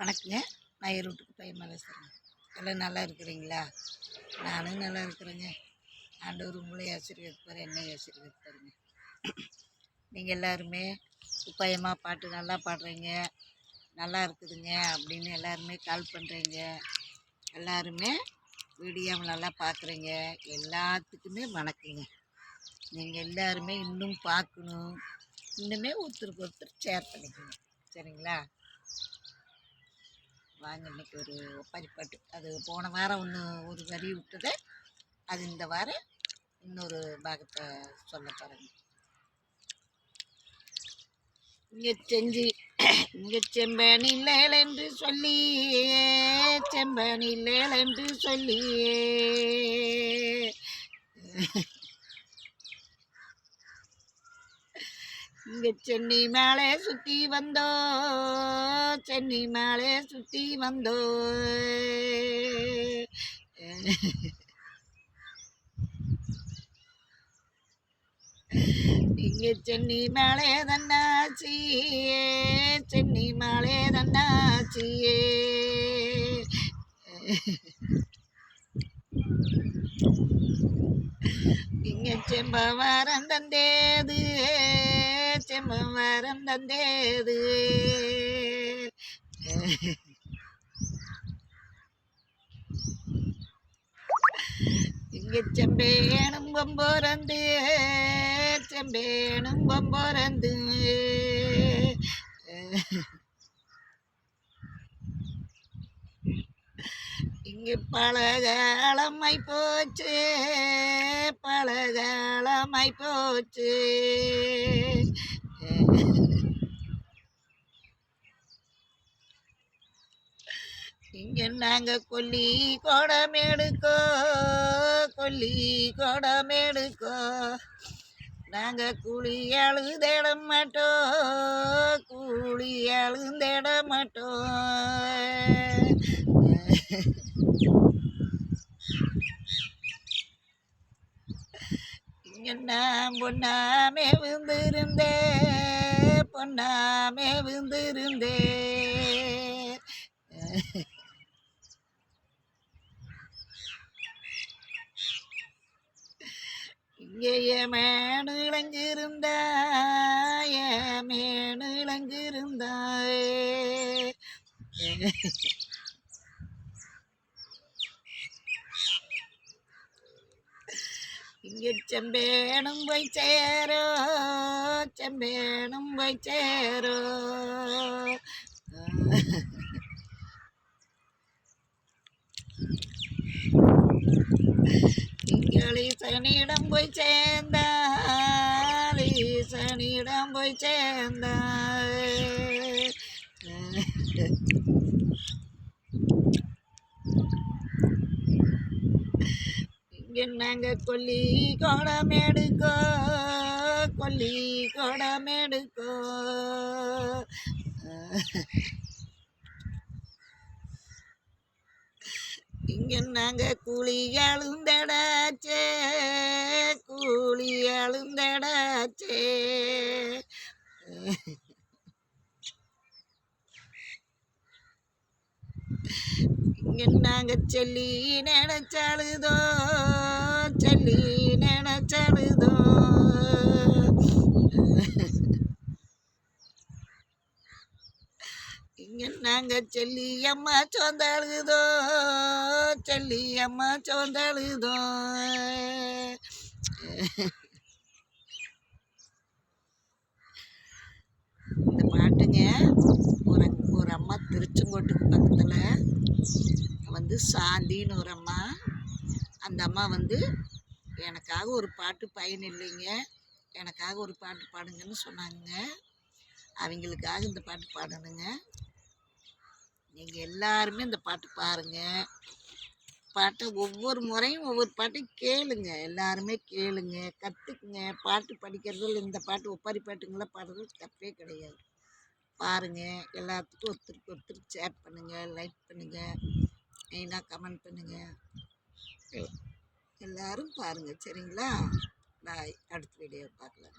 வணக்கங்க. நான் ஈரோட்டுக்கு பையன் பேசுகிறேன் எல்லாம் நல்லா இருக்கிறீங்களா? நானும் நல்லா இருக்கிறேங்க. ஆண்டவர் உங்களை ஆசீர்வதிப்பார் என்னை ஆசீர்வதிப்பாருங்க. நீங்கள் எல்லாருமே உப்பாயமாக பாட்டு நல்லா பாடுறீங்க. நல்லா இருக்குதுங்க அப்படின்னு எல்லாருமே கால் பண்ணுறீங்க எல்லாருமே வீடியோ நல்லா பார்க்குறீங்க எல்லாத்துக்குமே வணக்கங்க. நீங்கள் எல்லாருமே இன்னும் பார்க்கணும். இன்னுமே ஒருத்தருக்கு ஒருத்தர் ஷேர் பண்ணிக்கணும். சரிங்களா? வாங்க. இன்னைக்கு ஒரு ஒப்பாரி பாட்டு அது போன வாரம் ஒன்று ஒரு வரி விட்டது. அது இந்த வாரம் இன்னொரு பாகத்தை சொல்ல போகிறேங்க இங்கே செஞ்சு இங்கே செம்பனி என்று சொல்லி செம்பனில்லேல் என்று சொல்லி இங்கே சென்னி மேலே சுற்றி வந்தோ சென்னி மேலே சுற்றி வந்தோ. இங்கே சென்னி மேலே தன்னாச்சியே சென்னி மேலே தன்னாச்சியே இங்கே செம்பவாரம் தந்தேது. செம்பவாரம் தந்தேது இங்கே செம்பேனும் பொம்பொறந்து செம்பேனும் பொம்பொறந்து இங்கு பழகாலமாய் போச்சு பழகாலமாய் போச்சு. இங்கே நாங்கள் கொல்லி குடம் எடுக்கோ கொல்லி குடம் எடுக்கோ. நாங்கள் கூலி அழுதேட மாட்டோம் கூலி அழுந்தேட மாட்டோம் இங்க நான் பொண்ணாமே விழுந்திருந்தேன். பொண்ணாமே விழுந்திருந்தே இங்கேயே மேனு இழங்கிருந்தாய மேனு இழங்கிருந்தாயே இங்கே செம்பேனும் போய் சேரோ. செம்பேனும் போய் சேரோ திங்களி சனியிடம் போய் சேர்ந்தாள் சனியிடம் போய் சேர்ந்தாள் இங்கே நாங்கள் கொல்லி கோடம் எடுக்கோ கொல்லி குடம் இங்க நாங்க கூலி எழுந்தடாச்சே கூலி எழுந்தடாச்சே. இங்க நாங்க சொல்லி நினைச்சாளுதோ சொல்லி நினைச்சாளுதோ இங்கே நாங்கள் செல்லி அம்மா சோந்தாளுதோ செல்லி அம்மா சோந்தாளுதோ இந்த பாட்டுங்க ஒரு ஒரு அம்மா திருச்செங்கோட்டுக்கு பக்கத்தில் வந்து சாந்தின்னு ஒரு அம்மா அந்த அம்மா வந்து எனக்காக ஒரு பாட்டு பயன் இல்லைங்க எனக்காக ஒரு பாட்டு பாடுங்கன்னு சொன்னாங்க அவங்களுக்காக இந்த பாட்டு பாடணுங்க. நீங்கள் எல்லாருமே இந்த பாட்டு பாருங்கள் பாட்டை ஒவ்வொரு முறையும் ஒவ்வொரு பாட்டையும் கேளுங்க. எல்லாருமே கேளுங்க. கற்றுக்குங்க பாட்டு படிக்கிறதில் இந்த பாட்டு ஒப்பாரி பாட்டுங்களாம் பாடுறது தப்பே கிடையாது. பாருங்கள் எல்லாத்துக்கும் ஒருத்தருக்கு ஒருத்தர் ஷேர் பண்ணுங்கள் லைக் பண்ணுங்கள் மெயினாக கமெண்ட் பண்ணுங்கள் எல்லோரும் பாருங்கள் சரிங்களா? பாய் அடுத்த வீடியோ பார்க்கலாம்